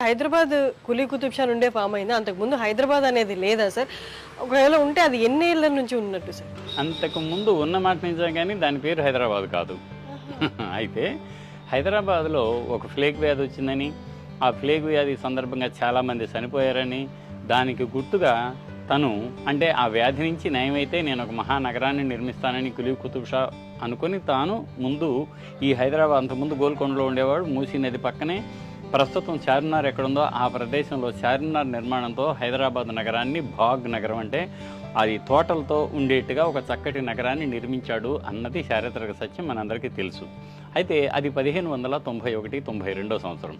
హైదరాబాద్ కులీ కుతుబ్ షా నుండే ఫామ్ అయిందా? అంతకుముందు హైదరాబాద్ అనేది లేదా సార్? ఒకవేళ ఉంటే అది ఎన్ని ఏళ్ళ నుంచి ఉన్నట్టు సార్? అంతకు ముందు ఉన్న మాట నిజం కానీ దాని పేరు హైదరాబాద్ కాదు. అయితే హైదరాబాద్లో ఒక ఫ్లేక్ వ్యాధి వచ్చిందని ఆ ఫ్లేక్ వ్యాధి సందర్భంగా చాలామంది చనిపోయారని దానికి గుర్తుగా తను అంటే ఆ వ్యాధి నుంచి నయమైతే నేను ఒక మహానగరాన్ని నిర్మిస్తానని కులీ కుతుబ్ షా అనుకొని తాను ముందు ఈ హైదరాబాద్ అంతకుముందు గోల్కొండలో ఉండేవాడు మూసీ నది పక్కనే ప్రస్తుతం చార్మినార్ ఎక్కడుందో ఆ ప్రదేశంలో చార్మినార్ నిర్మాణంతో హైదరాబాద్ నగరాన్ని భాగ్ నగరం అంటే అది తోటలతో ఉండేట్టుగా ఒక చక్కటి నగరాన్ని నిర్మించాడు అన్నది చారిత్రక సత్యం మనందరికీ తెలుసు. అయితే అది పదిహేను వందల తొంభై ఒకటి తొంభై రెండో సంవత్సరం.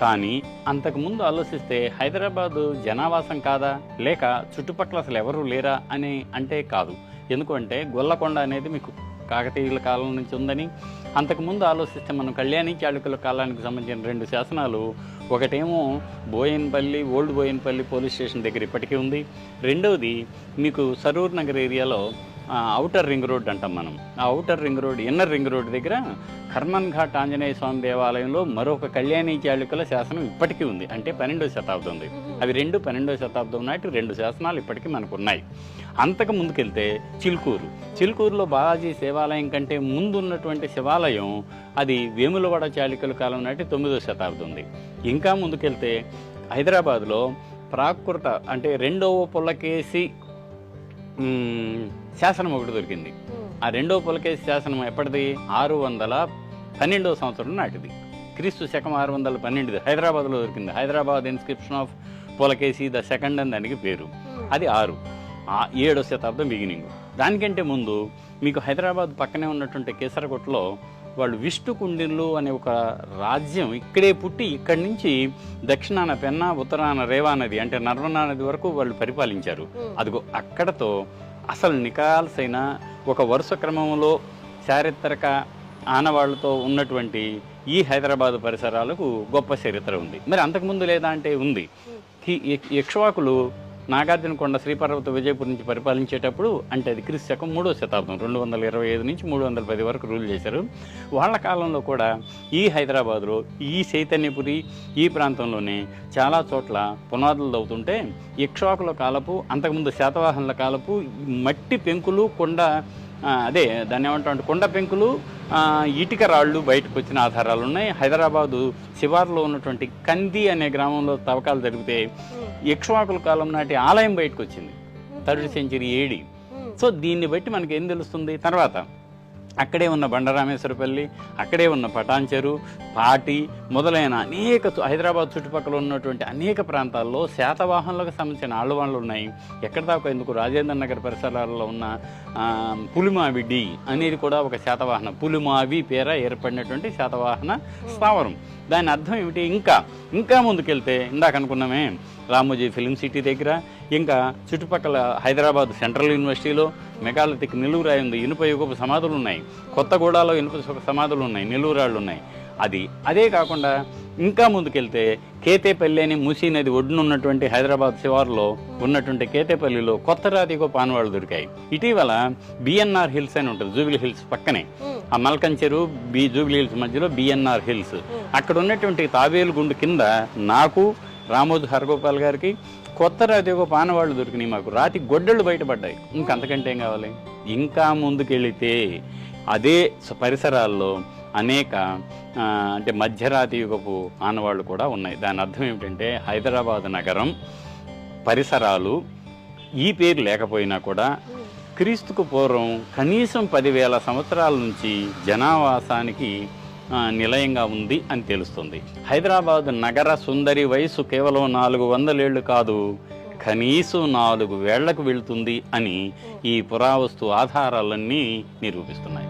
కానీ అంతకుముందు ఆలోచిస్తే హైదరాబాదు జనావాసం కాదా? లేక చుట్టుపక్కల అసలు ఎవరూ లేరా? అని అంటే కాదు. ఎందుకంటే గొల్లకొండ అనేది మీకు కాకతీయుల కాలం నుంచి ఉందని అంతకుముందు ఆలోచిస్తే మనం కళ్యాణి చాళుక్యుల కాలానికి సంబంధించిన రెండు శాసనాలు ఒకటేమో Bowenpally old Bowenpally police station దగ్గర ఇప్పటికీ ఉంది. రెండవది మీకు సరూర్ నగర్ ఏరియాలో అవుటర్ రింగ్ రోడ్ అంటాం మనం. ఆ outer ring road inner ring road దగ్గర కర్మన్ ఘాట్ ఆంజనేయ స్వామి దేవాలయంలో మరొక కళ్యాణి చాళుక్యుల శాసనం ఇప్పటికీ ఉంది. అంటే పన్నెండవ శతాబ్దం అవి రెండు పన్నెండవ శతాబ్దం నాటి రెండు శాసనాలు ఇప్పటికీ మనకు ఉన్నాయి అంతకు ముందుకెళ్తే చిలుకూరు. చిలుకూరులో బాలాజీ శివాలయం కంటే ముందు ఉన్నటువంటి శివాలయం అది వేములవాడ చాళుక్యుల కాలం నాటి తొమ్మిదవ శతాబ్దం ఉంది ఇంకా ముందుకెళ్తే హైదరాబాద్లో ప్రాకృత అంటే రెండవ పుల్లకేసి శాసనం ఒకటి దొరికింది. ఆ రెండవ పులకేసి శాసనం ఎప్పటిది? ఆరు వందల పన్నెండవ సంవత్సరం నాటిది. క్రీస్తు శకం ఆరు వందల పన్నెండుది. హైదరాబాద్లో దొరికింది. Hyderabad inscription of Pulakeshi the second అని దానికి పేరు. అది ఆరు. ఆ ఏడో శతాబ్దం బిగినింగ్ దానికంటే ముందు మీకు హైదరాబాద్ పక్కనే ఉన్నటువంటి కేసరగుట్టలో వాళ్ళు విష్ణు కుండిన్లు అనే ఒక రాజ్యం ఇక్కడే పుట్టి ఇక్కడి నుంచి దక్షిణాన పెన్నా ఉత్తరాన రేవా నది అంటే నర్మదా నది వరకు వాళ్ళు పరిపాలించారు. అదిగో అక్కడతో అసలు నికాల్సైన ఒక వరుస క్రమంలో చారిత్రక ఆనవాళ్ళతో ఉన్నటువంటి ఈ హైదరాబాద్ పరిసరాలకు గొప్ప చరిత్ర ఉంది. మరి అంతకుముందు లేదా అంటే ఉంది. ఈ యక్ష- యక్ష్వాకులు నాగార్జునకొండ శ్రీపర్వత విజయపూర్ నుంచి పరిపాలించేటప్పుడు అంటే అది క్రీస్తు శకం మూడో శతాబ్దం రెండు వందల ఇరవై ఐదు నుంచి మూడు వందల పది వరకు రూల్ చేశారు. వాళ్ళ కాలంలో కూడా ఈ హైదరాబాద్లో ఈ చైతన్యపురి ఈ ప్రాంతంలోనే చాలా చోట్ల పునాదులు తవ్వుతుంటే యక్షవాకుల కాలపు అంతకుముందు శాతవాహనుల కాలపు మట్టి పెంకులు కొండ అదే దాన్ని ఏమంటాం కొండ పెంకులు ఇటుక రాళ్ళు బయటకు వచ్చిన ఆధారాలు ఉన్నాయి. హైదరాబాదు శివార్లో ఉన్నటువంటి కంది అనే గ్రామంలో తవ్వకాలు జరిగితే యక్ష్వాకుల కాలం నాటి ఆలయం బయటకు వచ్చింది. Third century AD. సో దీన్ని బట్టి మనకి ఏం తెలుస్తుంది? తర్వాత అక్కడే ఉన్న బండరామేశ్వరపల్లి అక్కడే ఉన్న పటాన్చెరు పాటి మొదలైన అనేక హైదరాబాద్ చుట్టుపక్కల ఉన్నటువంటి అనేక ప్రాంతాల్లో శాతవాహనులకు సంబంధించిన ఆళ్ళవాళ్ళు ఉన్నాయి. ఎక్కడ దాకా ఎందుకు? రాజేంద్ర నగర్ పరిసరాల్లో ఉన్న పులిమావి డి అనేది కూడా ఒక శాతవాహన పులిమావి పేర ఏర్పడినటువంటి శాతవాహన స్థావరం. దాని అర్థం ఏమిటి? ఇంకా ఇంకా ముందుకెళ్తే ఇందాక అనుకున్నామే రామోజీ ఫిలిం సిటీ దగ్గర ఇంకా చుట్టుపక్కల హైదరాబాద్ సెంట్రల్ యూనివర్సిటీలో మెగాలిథిక్ నిలువురాయి ఉంది ఇనుప యుగపు సమాధులు ఉన్నాయి కొత్తగూడలో ఇనుప సమాధులు ఉన్నాయి నిలువురాళ్ళు ఉన్నాయి. అది అదే కాకుండా ఇంకా ముందుకెళ్తే కేతేపల్లి అని మూసీ నది ఒడ్డున ఉన్నటువంటి హైదరాబాద్ శివారులో ఉన్నటువంటి కేతేపల్లిలో కొత్త రాతిగో పానవాళ్ళు దొరికాయి. ఇటీవల బిఎన్ఆర్ హిల్స్ అని ఉంటుంది జూబిలీ హిల్స్ పక్కనే. ఆ మల్కంచెరు బి జూబిలీ హిల్స్ మధ్యలో బిఎన్ఆర్ హిల్స్. అక్కడ ఉన్నటువంటి తాబేలు గుండు కింద నాకు రామోజు హరగోపాల్ గారికి కొత్త రాతి ఒక పానవాళ్ళు దొరికినాయి మాకు. రాతి గొడ్డళ్ళు బయటపడ్డాయి. ఇంకా అంతకంటే ఏం కావాలి? ఇంకా ముందుకెళితే అదే పరిసరాల్లో అనేక అంటే మధ్యరాతి యుగపు ఆనవాళ్ళు కూడా ఉన్నాయి. దాని అర్థం ఏమిటంటే హైదరాబాద్ నగరం పరిసరాలు ఈ పేరు లేకపోయినా కూడా క్రీస్తుకు పూర్వం కనీసం పదివేల సంవత్సరాల నుంచి జనావాసానికి నిలయంగా ఉంది అని తెలుస్తుంది. హైదరాబాద్ నగర సుందరి వయసు కేవలం నాలుగు వందలేళ్ళు కాదు కనీసం నాలుగు వేళ్ళకు వెళుతుంది అని ఈ పురావస్తు ఆధారాలన్నీ నిరూపిస్తున్నాయి.